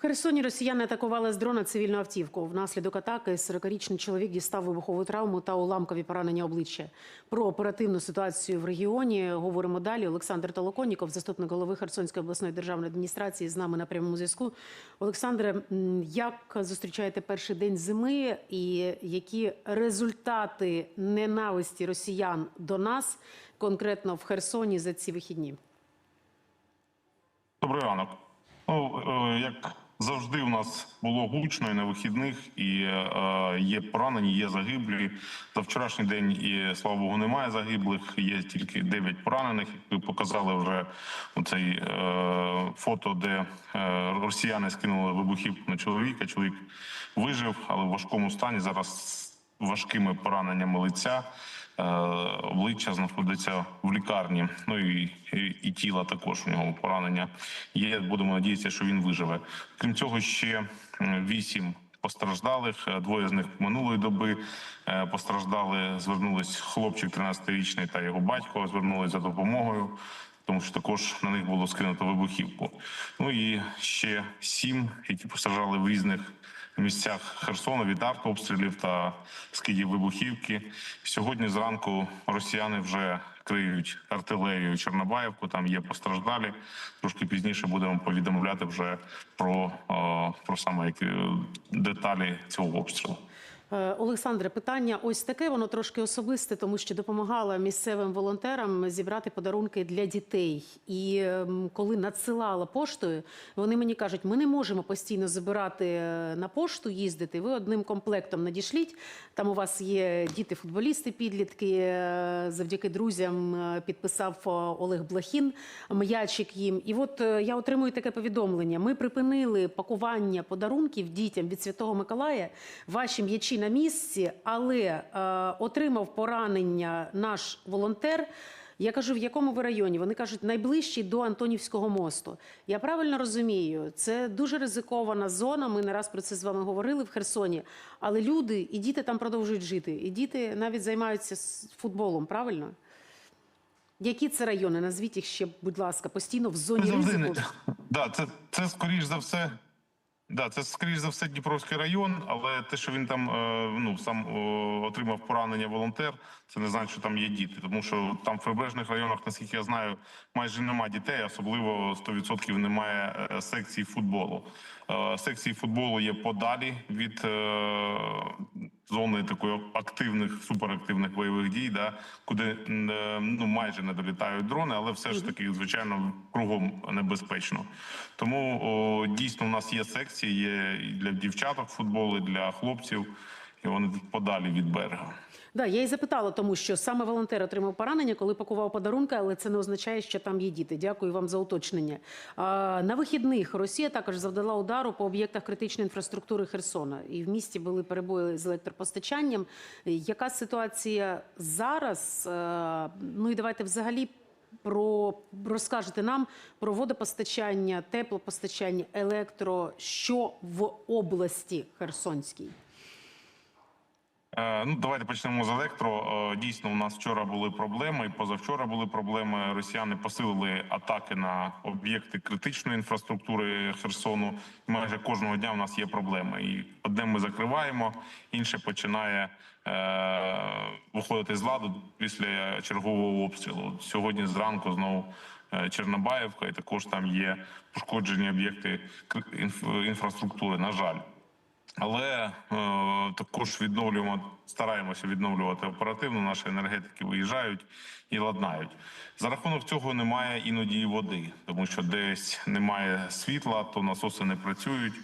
Херсоні росіяни атакували з дрона цивільну автівку. Внаслідок атаки 40-річний чоловік дістав вибухову травму та уламкові поранення обличчя. Про оперативну ситуацію в регіоні говоримо далі. Олександр Толоконніков, заступник голови Херсонської обласної державної адміністрації, з нами на прямому зв'язку. Олександре, як зустрічаєте перший день зими і які результати ненависті росіян до нас конкретно в Херсоні за ці вихідні? Добрий ранок. Ну, е, як завжди, у нас було гучно і на вихідних, і е, є поранені, є загиблі. За вчорашній день і слава Богу, немає загиблих. Є тільки 9 поранених. Ви показали вже оцей е, фото, де е, росіяни скинули вибухівку на чоловіка. Чоловік вижив, але в важкому стані зараз важкими пораненнями лиця. Е, обличчя знаходиться в лікарні. Ну і, і, і тіла також у нього поранення є. Будемо надіятися, що він виживе. Крім цього, ще вісім постраждалих. Е, Двоє з них минулої доби е, постраждали. Звернулись хлопчик 13-річний та його батько. Звернулись за допомогою. Тому що також на них було скинуто вибухівку. Ну і ще сім, які постраждали в різних місцях Херсону від артобстрілів та скидів вибухівки. Сьогодні зранку росіяни вже криють артилерію Чорнобаївку. Там є постраждалі. Трошки пізніше будемо повідомляти вже про, е, про саме як деталі цього обстрілу. Е, Олександре, питання ось таке, воно трошки особисте, тому що допомагала місцевим волонтерам зібрати подарунки для дітей. І ем, коли надсилала поштою, вони мені кажуть, ми не можемо постійно забирати е, на пошту, їздити. Ви одним комплектом надішліть. Там у вас є діти-футболісти, підлітки. Е, Завдяки друзям підписав Олег Блохін м'ячик їм. І от я отримую таке повідомлення. Ми припинили пакування подарунків дітям від Святого Миколая. Ваші м'ячі на місці, але е, отримав поранення наш волонтер. Я кажу, в якому ви районі? Вони кажуть, найближчий до Антонівського мосту. Я правильно розумію, це дуже ризикована зона. Ми не раз про це з вами говорили в Херсоні. Але люди і діти там продовжують жити. І діти навіть займаються футболом, правильно? Які це райони? Назвіть їх ще, будь ласка, постійно в зоні ризику. Да, це, це скоріш за все. Да, це скоріш за все Дніпровський район, але те, що він там е, ну сам е, отримав поранення волонтер, це не значить, що там є діти. Тому що там в прибережних районах, наскільки я знаю, майже немає дітей, особливо 100% немає е, секції футболу. Секції футболу є подалі від зони такої активних, суперактивних бойових дій, да, куди е, ну майже не долітають дрони, але все ж таки, звичайно, кругом небезпечно. Тому о, дійсно у нас є секції, є і для дівчаток футбол, і для хлопців, і вони подалі від берега. Да, я і запитала, тому що саме волонтер отримав поранення, коли пакував подарунки, але це не означає, що там є діти. Дякую вам за уточнення. А, на вихідних Росія також завдала удару по об'єктах критичної інфраструктури Херсона. І в місті були перебої з електропостачанням. Яка ситуація зараз? Е, Ну і давайте взагалі. Про розкажете нам про водопостачання, теплопостачання, електро, що в області Херсонській. Е, Ну, давайте почнемо з електро. Е, Дійсно, у нас вчора були проблеми, і позавчора були проблеми. Росіяни посилили атаки на об'єкти критичної інфраструктури Херсону. Майже кожного дня у нас є проблеми. І одне ми закриваємо, інше починає е, виходити з ладу після чергового обстрілу. Сьогодні зранку знову. е, Чернобаївка, і також там є пошкоджені об'єкти інф- інфраструктури. На жаль, але е, також відновлюємо, стараємося відновлювати оперативно. Наші енергетики виїжджають і ладнають. За рахунок цього немає іноді і води, тому що десь немає світла, то насоси не працюють.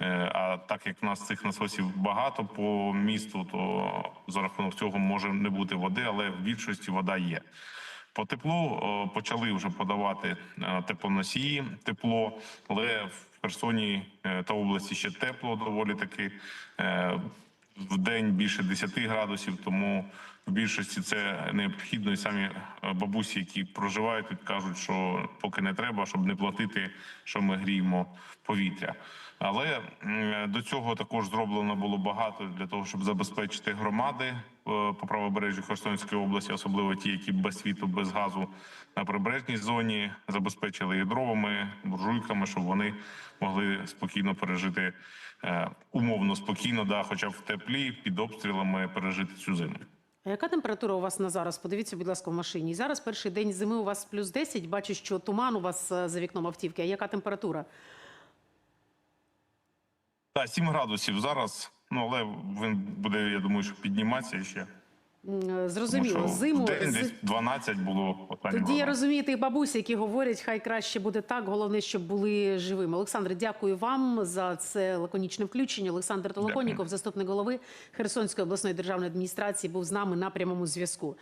Е, А так як в нас цих насосів багато по місту, то за рахунок цього може не бути води, але в більшості вода є. По теплу почали вже подавати е, теплоносії, тепло, але в Херсоні е, та області ще тепло доволі таки. Е, В день більше 10 градусів, тому в більшості це необхідно, і самі е, бабусі, які проживають кажуть, що поки не треба, щоб не платити, що ми гріємо повітря. Але до цього також зроблено було багато для того, щоб забезпечити громади е, по правобережжю Херсонської області, особливо ті, які без світу, без газу на прибережній зоні, забезпечили їх дровами, буржуйками, щоб вони могли спокійно пережити е, умовно спокійно, да, хоча б в теплі під обстрілами пережити цю зиму. А яка температура у вас на зараз? Подивіться, будь ласка, в машині. Зараз перший день зими у вас плюс 10. Бачу, що туман у вас е, за вікном автівки. А яка температура? Так, 7 градусів зараз. Ну але він буде, я думаю, що підніматися ще. Е, Тому Зрозуміло, що зиму день десь 12 було останній Тоді я розумію тих бабусь, які говорять, хай краще буде так. Головне, щоб були живими. Олександр, дякую вам за це лаконічне включення. Олександр Толоконіков, заступник голови Херсонської обласної державної адміністрації, був з нами на прямому зв'язку.